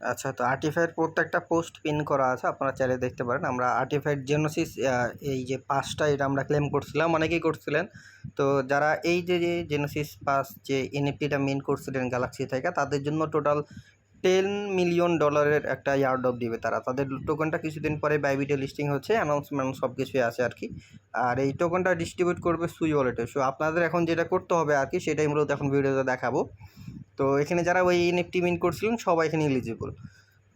আচ্ছা তো আর্টিফাইয়ের প্রত্যেকটা পোস্ট পিন করা আছে, আপনারা চাইলে দেখতে পারেন। আমরা আর্টিফাইড জেনোসিস এই যে পাসটা এটা আমরা ক্লেম করছিলাম, অনেকেই করছিলেন। তো যারা এই যে যে জেনোসিস পাস যে এনএফটিটা মিন করছিলেন গ্যালাক্সি থেকে, তাদের জন্য টোটাল টেন মিলিয়ন ডলারের একটা ইয়ার্ড অফ দিবে তারা। তাদের টোকেনটা কিছুদিন পরে বাইবিটে লিস্টিং হচ্ছে অ্যানাউন্সমেন্ট সব কিছুই আছে আর কি। আর এই টোকেনটা ডিস্ট্রিবিউট করবে সুই ওয়ালেটে সো আপনাদের এখন যেটা করতে হবে আর কি, সেটাই মূলত এখন ভিডিওতে দেখাবো। তো এখানে যারা ওই এনএফটি মিন করছিলেন, সবাই এখানে এলিজিবল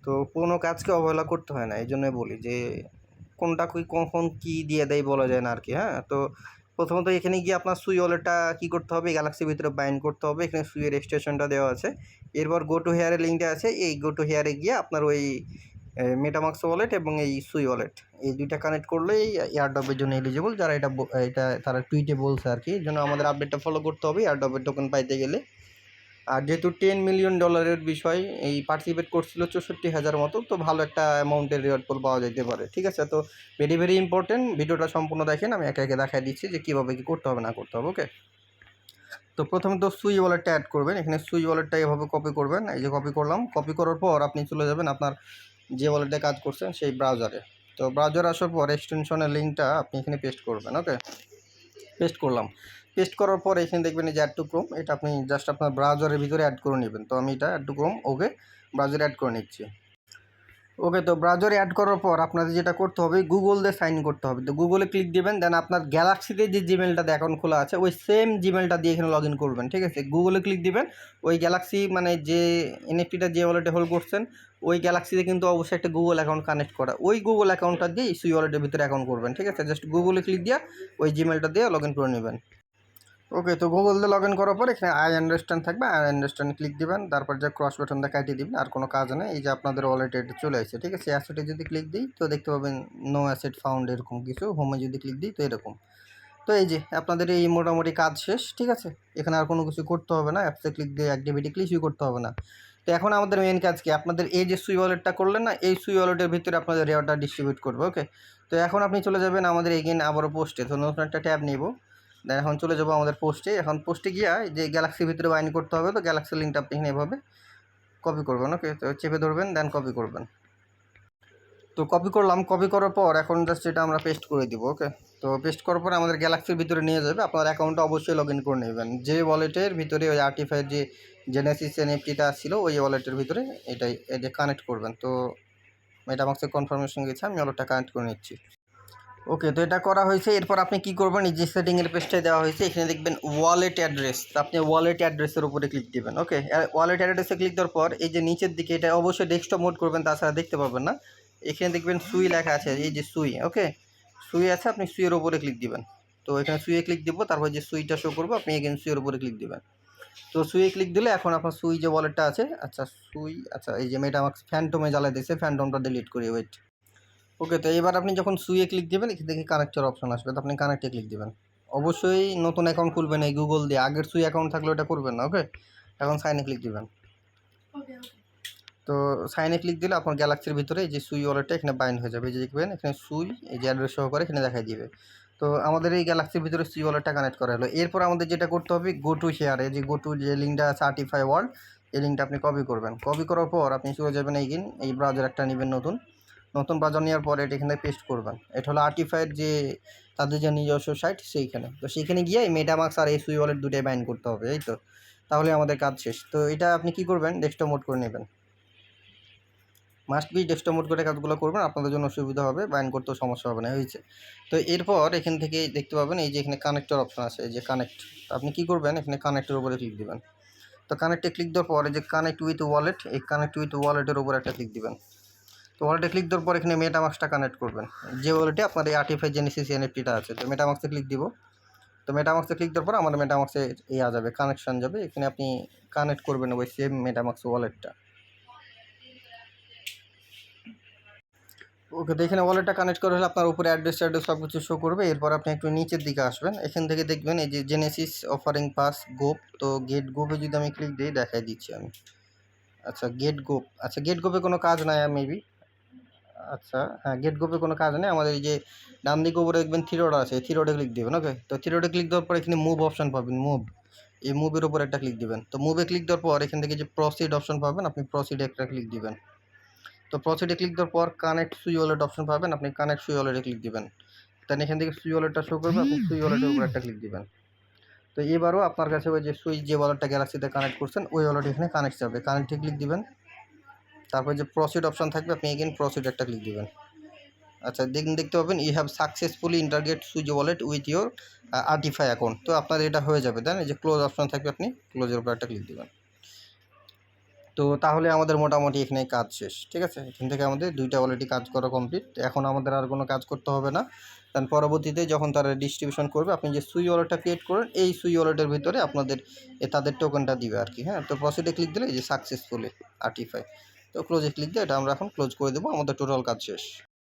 তো কোনো কাজকে অবহেলা করতে হয় না, এই জন্যই বলি যে, কোনটা কই কখন কী দিয়ে দেয় বলা যায় না আর কি হ্যাঁ? তো প্রথমত এখানে গিয়ে আপনার সুই ওয়ালেটটা কী করতে হবে গ্যালাক্সির ভিতরে বাইন্ড করতে হবে, এখানে সুইয়ের স্টেশনটা দেওয়া আছে। এরপর গো টু হেয়ারের লিঙ্কটা আছে, এই গো টু হেয়ারে গিয়ে আপনার ওই মেটামাক্স ওয়ালেট এবং এই সুই ওয়ালেট এই দুইটা কানেক্ট করলেই এয়ারডপের জন্য এলিজিবল যারা এটা এটা তারা টুইটে বলছে আর কি, এই জন্য আমাদের আপডেটটা ফলো করতে হবে এয়ারডপের টোকেন পাইতে গেলে। আর যেহেতু টেন মিলিয়ন ডলারের বিষয়, এই পার্টিসিপেট করছিল চৌষট্টি হাজার মতো, তো ভালো একটা অ্যামাউন্টের রিওয়ার্ড পোল পাওয়া যেতে পারে। ঠিক আছে? তো ভেরি ভেরি ইম্পর্টেন্ট ভিডিওটা সম্পূর্ণ দেখেন, আমি একে একে দেখাই দিচ্ছি যে কীভাবে কী করতে হবে, না করতে হবে ওকে তো প্রথমে তো সুই ওয়ালেটটা অ্যাড করবেন। এখানে সুই ওয়ালেটটা এভাবে কপি করবেন। এই যে কপি করলাম কপি করার পর আপনি চলে যাবেন আপনার যে ওয়ালেটে কাজ করছেন, সেই ব্রাউজারে তো ব্রাউজার আসার পর এক্সটেনশনের লিঙ্কটা আপনি এখানে পেস্ট করবেন ওকে পেস্ট করলাম। পেস্ট করার পর এখানে দেখবেন এই যে অ্যাড টু ক্রোম এটা আপনি জাস্ট আপনার ব্রাউজারের ভিতরে অ্যাড করে নেবেন। তো আমি এটা অ্যাড টু ক্রোম ওকে ব্রাউজারে অ্যাড করে নিচ্ছি। ওকে তো ব্রাউজারে অ্যাড করার পর আপনাদের যেটা করতে হবে গুগল দিয়ে সাইন করতে হবে। তো গুগলে ক্লিক দেবেন দেন আপনার গ্যালাক্সিতে যে জিমেলটা অ্যাকাউন্ট খোলা আছে, ওই সেম জিমেলটা দিয়ে এখানে লগ করবেন, ঠিক আছে? গুগলে ক্লিক দিবেন, ওই গ্যালাক্সি মানে যে এনএফটিটা যে ওয়ালেটে হোল্ড করছেন, ওই গ্যালাক্সিতে কিন্তু অবশ্যই একটা গুগল অ্যাকাউন্ট কানেক্ট করা। ওই গুগল অ্যাকাউন্টটা দিয়ে সুই ওয়ালেটের ভিতরে অ্যাকাউন্ট করবেন, ঠিক আছে? জাস্ট গুগলে ক্লিক দিয়ে ওই জিমেলটা দিয়ে লগ করে নেবেন। ওকে তো গুগল দিয়ে লগ ইন করার পর এখানে আই আন্ডারস্ট্যান্ড থাকবে। আই আন্ডারস্ট্যান্ড ক্লিক দিবেন, তারপর যে ক্রস বাটনটা কাটিয়ে দিবেন, আর কোনো কাজ নেই। এই যে আপনাদের ওয়ালেটে এটা চলে আসছে, ঠিক আছে? অ্যাসেটে যদি ক্লিক দিই, তো দেখতে পাবেন নো অ্যাসেট ফাউন্ড এরকম কিছু। হোমে যদি ক্লিক দিই, তো এরকম। তো এই যে আপনাদের এই মোটামুটি কাজ শেষ, ঠিক আছে? এখানে আর কোনো কিছু করতে হবে না। অ্যাপসে ক্লিক দিয়ে অ্যাক্টিভিটি কিছুই করতে হবে না। তো এখন আমাদের মেন কাজ কি? আপনাদের এই যে সুই ওয়ালেটটা করলেন না, এই সুই ওয়ালেটের ভিতরে আপনাদের রেওয়ারটা ডিস্ট্রিবিউট করবে ওকে তো এখন আপনি চলে যাবেন আমাদের এগেন আবারও পোস্টে তো নতুন একটা ট্যাব নিব। দেন এখন চলে যাব আমাদের পোস্টে এখন পোস্টে গিয়ে যে গ্যালাক্সির ভিতরে বাইন করতে হবে তো গ্যালাক্সি লিঙ্কটা আপনি এখানে এভাবে কপি করবেন ওকে তো চেপে ধরবেন দেন কপি করবেন। তো কপি করলাম কপি করার পর এখন জাস্ট এটা আমরা পেস্ট করে দিব ওকে তো পেস্ট করার পর আমাদের গ্যালাক্সির ভিতরে নিয়ে যাবে, আপনার অ্যাকাউন্টটা অবশ্যই লগ ইন করে নেবেন। যে ওয়ালেটের ভিতরে ওই আর্টিফাইড যে জেনেসিস এনএফটিটা ছিল, ওই ওয়ালেটের ভিতরে এটাই এটা কানেক্ট করবেন। তো এটা আমাকে কনফার্মেশন গেছে, আমি ওয়ালেটটা কানেক্ট করে নিচ্ছি। ওকে, তো এটা করা হয়েছে। এরপর আপনি কি করবেন? এই যে সেটিংয়ের পেজটায় দেওয়া হয়েছে, এখানে দেখবেন ওয়ালেট অ্যাড্রেস আপনি ওয়ালেট অ্যাড্রেসের উপরে ক্লিক দিবেন, ওকে? ওয়ালেট অ্যাড্রেসে ক্লিক দেওয়ার পর এই যে নিচের দিকে এটা অবশ্যই ডেস্কটপ মোড করবেন, তাছাড়া দেখতে পাবেন না। এখানে দেখবেন সুই লেখা আছে, এই যে সুই ওকে? সুই আছে, আপনি সুইয়ের উপরে ক্লিক দিবেন। তো এখানে সুইয়ে ক্লিক দিব, তারপর যে সুইটা শো করব, আপনি এখানে সুইয়ের উপরে ক্লিক দিবেন। তো সুইয়ে ক্লিক দিলে এখন আপনার সুই যে ওয়ালেটটা আছে আচ্ছা সুই আচ্ছা এই যে মেটা আমাকে ফ্যান্টমে জ্বালাই দিয়েছে ফ্যান্টমটা ডিলিট করি ওয়েট ওকে তো এবার আপনি যখন সুইয়ে ক্লিক দেবেন এখান থেকে কানেক্টর অপশন আসবে। তো আপনি কানেক্টে ক্লিক দেবেন। অবশ্যই নতুন অ্যাকাউন্ট খুলবেন এই গুগল দিয়ে। আগের সুই অ্যাকাউন্ট থাকলে ওটা করবেন না ওকে এখন সাইনে ক্লিক দিবেন। তো সাইনে ক্লিক দিলে আপনার গ্যালাক্সির ভিতরে যে সুই ওয়ালেটটা এখানে বাইন্ড হয়ে যাবে। এই যে দেখবেন এখানে সুই এই যে অ্যাড্রেস সহকারে এখানে দেখাই দিবে। তো আমাদের এই গ্যালাক্সির ভিতরে সুই ওয়ালেটটা কানেক্ট করা হলো। এরপর আমাদের যেটা করতে হবে গো টু শেয়ারে যে গো টু যে লিঙ্কটা আছে আর্টিফাই ওয়ার্ল্ড এই লিঙ্কটা আপনি কপি করবেন। কপি করার পর আপনি চলে যাবেন এইগিন এই ব্রাউজার একটা নেবেন নতুন। নতুন বাজার নেওয়ার পরে এটা এখানে পেস্ট করবেন। এটা হলো আর্টিফাইড যে তাদের যে নিজস্ব সাইট সেইখানে। তো সেইখানে গিয়ে মেটামাক্স আর এই সুই ওয়ালেট দুটোই বাইন্ড করতে হবে, এই তো। তাহলে আমাদের কাজ শেষ। তো এটা আপনি কি করবেন? ডেস্কটপ মোড করে নেবেন। মাস্ট বি ডেস্কটপ মোড করে কাজগুলো করবেন, আপনাদের জন্য সুবিধা হবে বাইন করতেও সমস্যা হবে না, হয়েছে। তো এরপর এখান থেকে দেখতে পাবেন, এই যে এখানে কানেক্টর অপশন আছে, এই যে কানেক্ট আপনি কী করবেন? এখানে কানেক্টের উপরে ক্লিক দেবেন। তো কানেক্টে ক্লিক দেওয়ার পরে যে কানেক্ট উইথ ওয়ালেট এই কানেক্ট উইথ ওয়ালেটের উপর একটা ক্লিক দিবেন। তো ওয়ালেটে ক্লিক দেওয়ার পর এখানে মেটামাক্সটা কানেক্ট করবেন। যে ওয়ালেটে আপনার এই আর্টিফাই জেনেসিস এনএফটিটা আছে, তো মেটামাক্সে ক্লিক দিব। তো মেটামাক্সে ক্লিক দেওয়ার পর আমার মেটামাক্সে ইয়া যাবে কানেকশান যাবে। এখানে আপনি কানেক্ট করবেন ওই সেম মেটামাক্স ওয়ালেটটা ওকে তো এখানে ওয়ালেটটা কানেক্ট করে হলে আপনার উপরে অ্যাড্রেস অ্যাড্রেস সব কিছু শো করবে। এরপর আপনি একটু নিচের দিকে আসবেন। এখান থেকে দেখবেন এই যে জেনেসিস অফারিং পাস গোপ তো গেট গোপে যদি আমি ক্লিক দিই, দেখাই দিচ্ছি আমি। আচ্ছা গেট গোপ আচ্ছা গেট গোপে কোনো কাজ নাই মেবি আচ্ছা হ্যাঁ গেট গোপে কোনো কাজ নেই? আমাদের এই যে ডান দিকে উপরে দেখবেন থ্রি রোড আছে থ্রি রোডে ক্লিক দেবেন ওকে তো থ্রি রোডে ক্লিক দেওয়ার পর এখানে মুভ অপশন পাবেন মুভ এই মুভের উপর একটা ক্লিক দিবেন। তো মুভে ক্লিক দেওয়ার পর এখান থেকে যে প্রসিড অপশন পাবেন, আপনি প্রসিডে একটা ক্লিক দিবেন। তো প্রসিডে ক্লিক দেওয়ার পর কানেক্ট সুই ওয়ালেট অপশন পাবেন, আপনি কানেক্ট সুই ওয়ালেটে ক্লিক দিবেন। দেন এখান থেকে সুই ওয়ালেটটা শো করবে, আপনি সুই ওয়ালেটের উপর একটা ক্লিক দিবেন। তো এবারও আপনার কাছে ওই যে সুইচ যে ওয়ালেটটা গ্যালাক্সিতে কানেক্ট করছেন, ওই ওয়ালেট এখানে কানেক্ট যাবে। কানেক্টে ক্লিক দিবেন। তারপর যে প্রসিড অপশন থাকবে, আপনি এগেন প্রসিড একটা ক্লিক দিবেন। আচ্ছা দেখুন দেখতে পাবেন you have successfully integrate switch wallet with your artify account তো আপনার এটা হয়ে যাবে, তাই এই যে ক্লোজ অপশন থাকবে, আপনি ক্লোজের উপর একটা ক্লিক দেবেন। তো তাহলে আমাদের মোটামুটি এখানে কাজ শেষ, ঠিক আছে? এখান থেকে আমাদের দুইটা অলরেডি কাজ করা কমপ্লিট এখন আমাদের আর কোনো কাজ করতে হবে না। কারণ পরবর্তীতে যখন তারা ডিস্ট্রিবিউশন করবে, আপনি যে সুই ওয়ালেটটা ক্রিয়েট করেন, এই সুই ওয়ালেটের ভিতরে আপনাদের তাদের টোকেনটা দিবে আর কি হ্যাঁ? তো প্রসিডে ক্লিক দিলে যে সাকসেসফুলি আর্টিফাই তো ক্লোজে ক্লিক দিয়ে এটা আমরা এখন ক্লোজ করে দেবো আমাদের টোটাল কাজ শেষ।